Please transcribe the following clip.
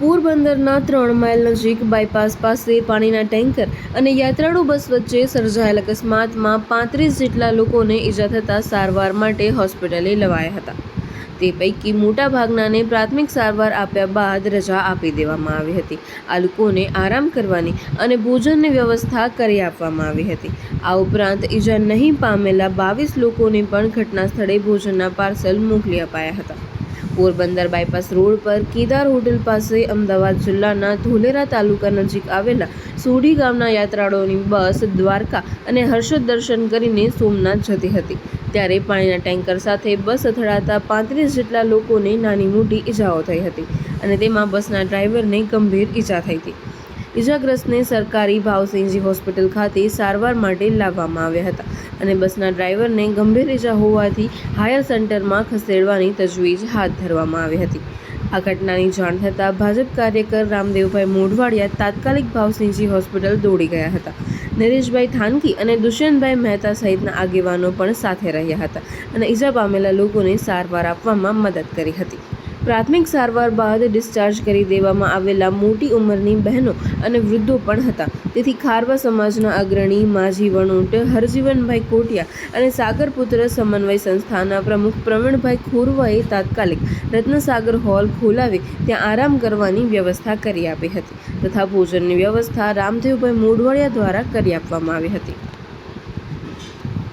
પોરબંદરના ત્રણ માઇલ નજીક બાયપાસ પાસે પાણીના ટેન્કર અને યાત્રાળુ બસ વચ્ચે સર્જાયેલ અકસ્માતમાં પાંત્રીસ જેટલા લોકોને ઈજા થતાં સારવાર માટે હોસ્પિટલે લવાયા હતા. તે પૈકી મોટાભાગનાને પ્રાથમિક સારવાર આપ્યા બાદ રજા આપી દેવામાં આવી હતી. આ લોકોને આરામ કરવાની અને ભોજનની વ્યવસ્થા કરી આપવામાં આવી હતી. આ ઉપરાંત ઈજા નહીં પામેલા બાવીસ લોકોને પણ ઘટના સ્થળે ભોજનના પાર્સલ મોકલી અપાયા હતા. પોરબંદર બાયપાસ રોડ પર કેદાર હોટેલ પાસે અમદાવાદ જિલ્લાના ધોલેરા તાલુકા નજીક આવેલા સોઢી ગામના યાત્રાળુઓની બસ, દ્વારકા અને હર્ષદ દર્શન કરીને સોમનાથ જતી હતી. ત્યારે પાણીના ટેન્કર સાથે બસ અથડાતા પાંત્રીસ જેટલા લોકોને નાની મોટી ઈજાઓ થઈ હતી અને તેમાં બસના ડ્રાઈવરને ગંભીર ઈજા થઈ હતી. ઈજાગ્રસ્તને સરકારી ભાવસિંહજી હોસ્પિટલ ખાતે સારવાર માટે લાવવામાં આવ્યા હતા અને બસના ડ્રાઈવરને ગંભીર ઈજા હોવાથી હાયર સેન્ટરમાં ખસેડવાની તજવીજ હાથ ધરવામાં આવી હતી. આ ઘટનાની જાણ થતાં ભાજપ કાર્યકર રામદેવભાઈ મોઢવાડિયા તાત્કાલિક ભાવસિંહજી હોસ્પિટલ દોડી ગયા હતા. નરેશભાઈ થાનકી અને દુષ્યંતભાઈ મહેતા સહિતના આગેવાનો પણ સાથે રહ્યા હતા અને ઈજા પામેલા લોકોને સારવાર આપવામાં મદદ કરી હતી. પ્રાથમિક સારવાર બાદ ડિસ્ચાર્જ કરી દેવામાં આવેલા મોટી ઉંમરની બહેનો અને વૃદ્ધો પણ હતા. તેથી ખારવા સમાજના અગ્રણી માજી વણોટ, હરજીવનભાઈ કોટિયા અને સાગરપુત્ર સમન્વય સંસ્થાના પ્રમુખ પ્રવીણભાઈ ખોરવાએ તાત્કાલિક રત્નસાગર હોલ ખોલાવી ત્યાં આરામ કરવાની વ્યવસ્થા કરી આપી હતી તથા ભોજનની વ્યવસ્થા રામદેવભાઈ મોઢવાડિયા દ્વારા કરી આપવામાં આવી હતી.